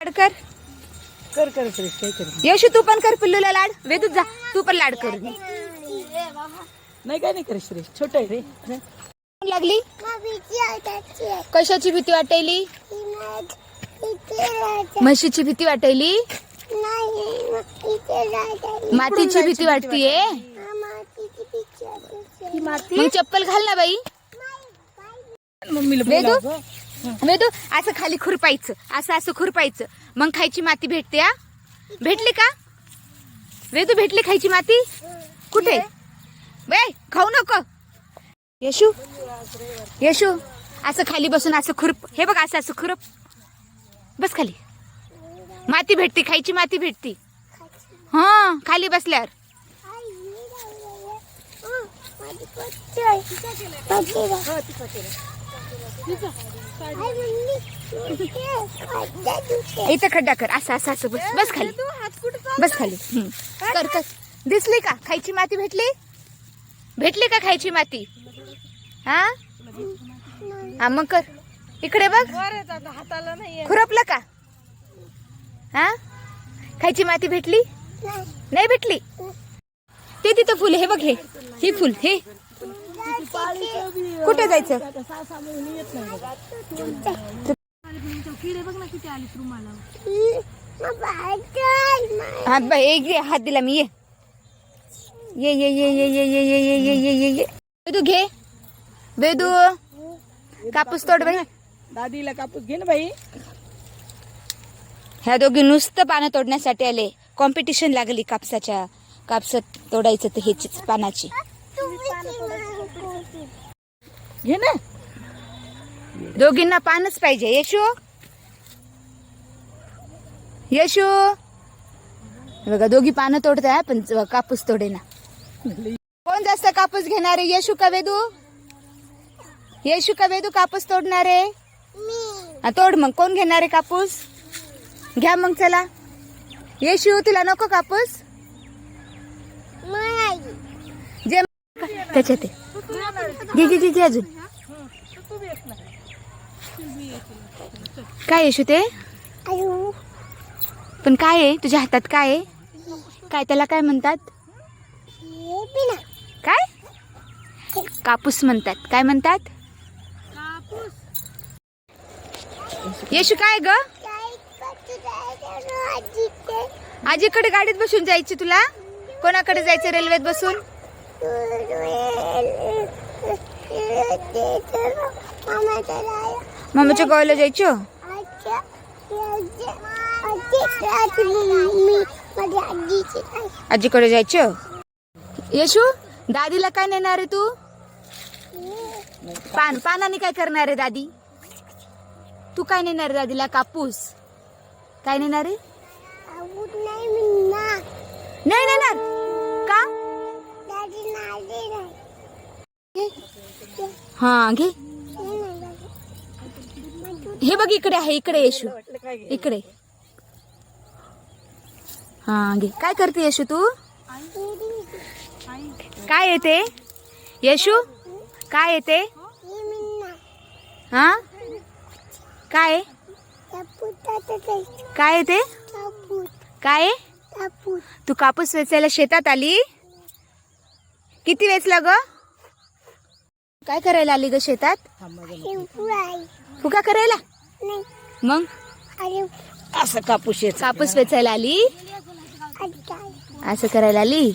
लाड कर. कर कर काय कर? यशू तू पण कर पिल्लूला लाड. वेदूच जा तू पण लाड कर नाही काय नाही कर श्रेष छोट आहे रे? लागली? कशाची भीती वाटायली? म्हशीची भीती वाटायली? मातीची भीती वाटतीये? मग चप्पल घाल ना बाई. मम्मीला वेदू. वेदू असं खाली खुरपायचं असं असं खुरपायचं. मग खायची माती भेटते हा? भेटली का? वेदू भेटली खायची माती? कुठे? बाय खाऊ नको. यशू यशू असं खाली बसून असं खुरप हे बघ असं असं खुरप. बस खाली. माती भेटते खायची माती भेटते. हा खाली बसल्यावर. इथं खड्डा कर असं असं असं बस बस खाली. बस खाली. हम्म. कर कर. दिसली का? खायची माती भेटली? भेटली का खायची माती? हा? हा मग कर. इकडे बघ. हाताला नाही खुरपलं का? हा? खायची माती भेटली? नाही भेटली? ते तिथं फुल हे बघ हे. ही फुल हे. कुठे जायचं हात दिला मी ये ये ये ये ये ये ये ये ये ये ये ये वेदू घे वेदू कापूस तोड बाई दादीला कापूस घे ना बाई ह्या दोघी नुसतं पानं तोडण्यासाठी आले कॉम्पिटिशन लागली कापसाच्या कापस तोडायचं तर ह्याचीच पानाची घे ना. दोघींना पानच पाहिजे. यशू. यशू. बघा दोघी पानं तोडताय पण कापूस तोडे ना कोण जास्त कापूस घेणारे? यशू का वेदू? यशू का वेदू कापूस तोडणारे? तोड मग. कोण घेणारे कापूस? घ्या मग चला. येशू तुला नको कापूस? जे त्याच्यात घे घे घे अजून. काय येशू ते पण काय आहे? तुझ्या हातात काय आहे? काय त्याला काय म्हणतात? काय? कापूस म्हणतात. काय म्हणतात? येशू काय ग? आजीकडे. गाडीत बसून जायची तुला? कोणाकडे जायचं रेल्वेत बसून? मामाच्या गावाला जायचं? आजीकडे जायचं. येशू दादीला काय नेणार आहे तू? पान पानाने काय करणार आहे दादी? तू काय नेणार दादीला? कापूस. काय नेणार आहे? नाही नेणार. हा घे. हे बघ इकडे आहे इकडे येशू. इकडे. हा घे. काय करते येशू तू? काय येते? येशू काय येते? हा? काय? काय येते? काय? तू कापूस वेचायला शेतात आली? किती वेचला ग? काय करायला आली ग शेतात? फुका करायला? मग? असं कापूस कापूस वेचायला आली? असं करायला आली?